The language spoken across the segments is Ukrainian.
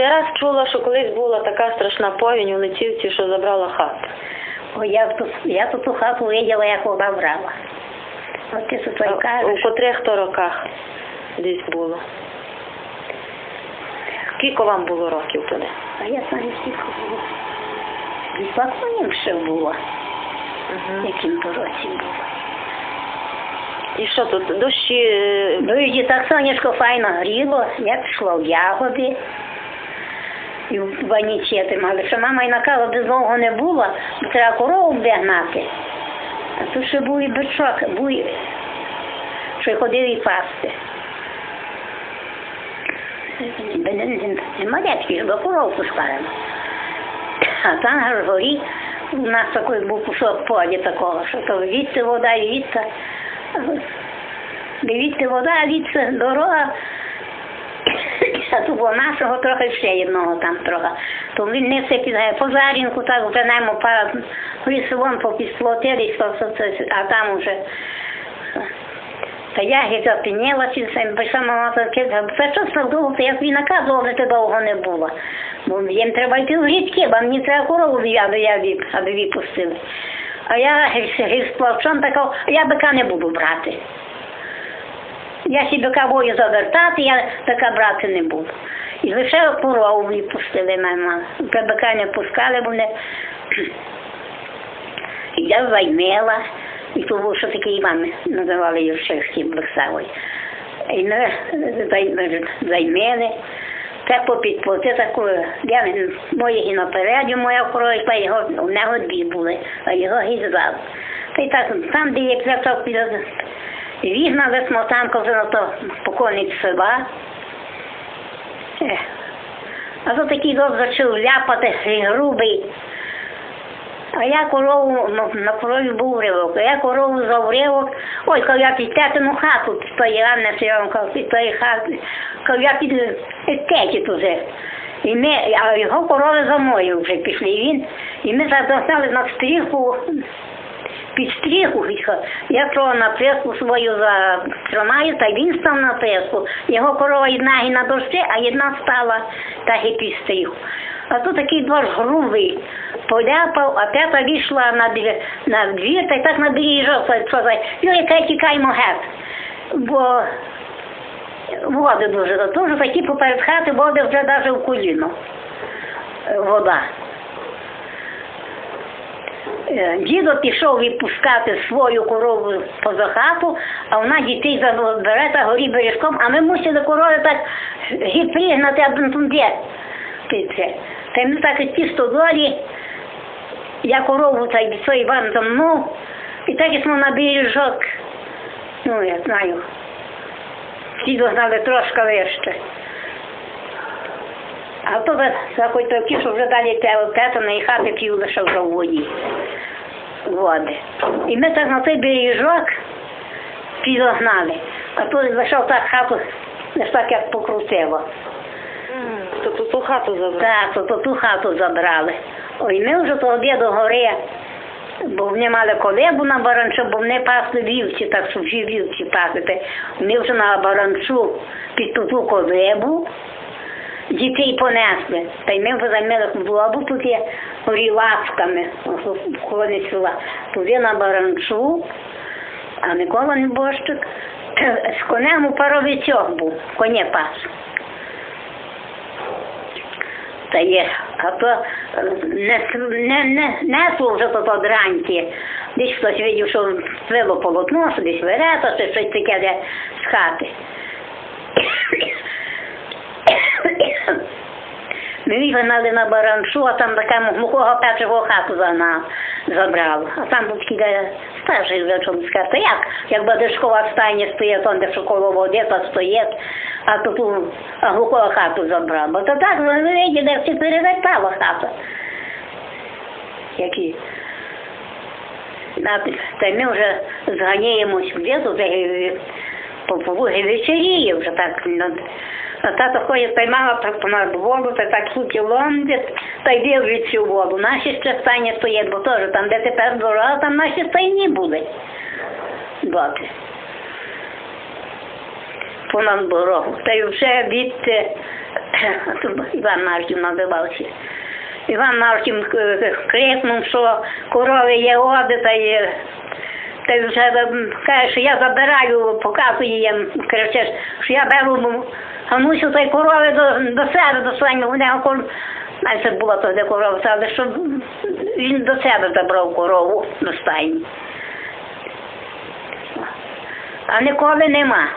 я раз чула, що колись була така страшна повінь у Лицівці, що забрала хату. О, я, тут, я тут ту хату виділа, як вона брала. От ти тут А і У кажеш. котрих то роках десь було. Скільки вам було років туди? А я знаю, скільки було. Відпакуєм ще було, Угу. яким то році було. І що тут? Дощі. е, Ну і так сонечко файно гріло, я пішла в ягоди. І в ванічети мали, що мама й накала без довго не було, бо треба корову вдягнати. А тут ще був і бичок, був, що ходив і пасти. Нема дядьки, до коров пускаємо. А там аж горі у нас такий був кусок поді такого, що то звідси вода, звідси. Дивіться, вода, звідси дорога. А тут було нашого трохи ще одного там трохи. То він не все підгає. По зарінку так вже найму пара лісовом попісплотились, а там уже. Та я запінілася, сама мати кидала. Що то як він наказував, то довго не було. Бо їм треба йти в річки, бо мені треба корову аби я аби випустили. А я з плавчом така, я бика не буду брати. Я собі бика бою завертати, я така брати не буду. І лише корову випустили мама. Вже не пускали, не... І я займела, і то був що такий Іван, називали Юршевський Блексавой. І ми зай- займели. Це попід це таку, я не- моїх і напереді, моя корова, його, у нього дві були, а його гізав. Та й так, там, де є пляцок, вігнали смотанку вже на то покойниць села. Ех. А то такий док зачав ляпати, грубий. А я корову, ну, на корові був ривок, а я корову завривок, ой, коли я під тетину хату, з тої Ганни Сіронко, з тої хати, коли я під теті туди. І ми, а його корови за мною вже пішли, і він, і ми задостали на стріху, під стріху, я того на преску свою затримаю, та він став на преску. Його корова одна і на дощі, а одна стала так і під стріху. А тут такий двор грубий, поляпав, а тета вийшла на двір, на двір, та й так на доріжок, сказати, ну, яка тікаймо геть. Бо води дуже, дуже такі поперед хати, води вже навіть в коліно. Вода. Е, Дідо пішов відпускати свою корову поза хату, а вона дітей забере та горі бережком, а ми мусили корови так гід пригнати, аби тут де. Та ми так і ті стодолі, я корову та й цей Іван мною, і так і на бережок, ну я знаю, всі догнали трошки вище. А то такий що вже далі те тетаної хати пів лише вже в воді. Води. І ми так на той бережок підогнали. А то лише так хату, лише так як покрутило. М, Тобто ту хату забрали. Так, то, то ту хату забрали. Ой, ми вже тоді до гори, бо вони мали колебу на баранчу, бо вони пасли вівці, так що всі вівці пасити. Ми вже на баранчу під ту ту колебу дітей понесли. Та й ми займали хлобу, тут є горілацьками, колони села. Туди на баранчу, а Микола Небожчик з конем у паровичок був, коні пас. Та є, а то е, не, не, не, несло вже то драньки. Десь хтось видів, що вило полотно, десь верета, чи щось таке де з хати. Ми вигнали на бараншу, а там така мухого першого хату загнав, забрав. А там був такий старший вже чому сказати. Як? Як Бадишкова стайня стоїть, там де шоколо води, то стоїть, а тут глухого хату забрав. Бо то так, ви виділи, всі перевертала хата. Які. Та ми вже зганяємось где-то, вже е, по вечеріє вже так. А тато ходить, та й мама так понад воду, та так суті ломдять, та й дивлять цю воду. Наші ще стайні стоять, бо теж там, де тепер дорога, там наші стайні були. Доти. Понад дорогу. Та й вже від Іван Марків називався. Іван Марків е, крикнув, що корови є оди, та є. Та вже каже, що я забираю, показує їм, кричиш, що я беру м, Ганусю та й корови до, до себе, до своєї, вони около, це була тоді корова, але що він до себе забрав корову до стайні. А ніколи нема.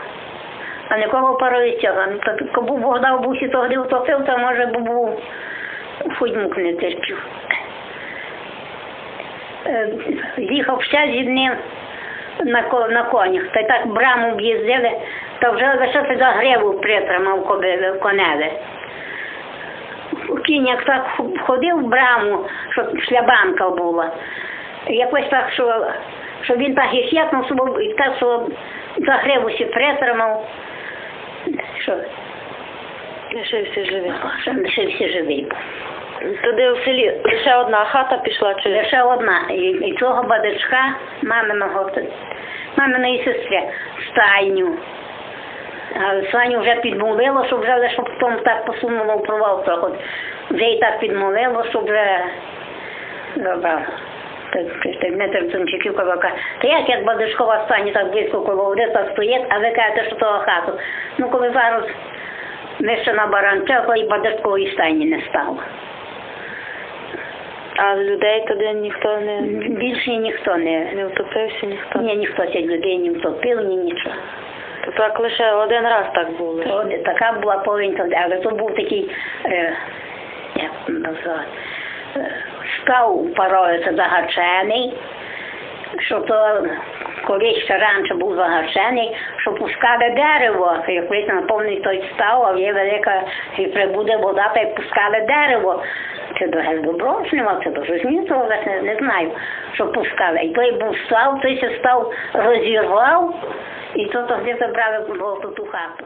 А нікого паровицяга. Ну, то кому Бог дав бусі тоді утопив, то може б був фудьмук не терпів. Е, Їхав ще зі ним на, на конях, та й так браму об'їздили, та вже лише за гриву притримав коневе. Кінь як так ходив в браму, щоб шлябанка була. Якось так, що, що він так і собі, і так, що за гриву сі притримав. Що, Лишився живий. лишився живий. Туди в селі лише одна хата пішла чи Лише одна. І, і цього бадачка, маминого, маминої сестри, стайню. А Саню вже підмолило, щоб вже лише потім так посунуло в провал трохи. Вже і так підмолило, щоб вже забрав. Дмитро Тимчуків казав, каже, та як як бадишкова стані так близько коло води, так стоїть, а ви кажете, що того хату. Ну, коли зараз вище на Баранчаку і бадишкової стайні не стало. а людей туди ніхто не, Більше ніхто не, не втопився, ніхто. Ні, ніхто цих людей не втопив, ні нічого. То так лише один раз так було. То така була повінь, але то був такий, е, як назвати, е, став парою загачений, що то колись ще раніше був загачений, що пускали дерево, як колись наповнив той став, а є велика, і прибуде вода, та й пускали дерево. Це до Гельдоброчнього, це до Жузніцього, не, не знаю, що пускали. І той був став, той ще став розірвав, і то тоді забрали в ту хату.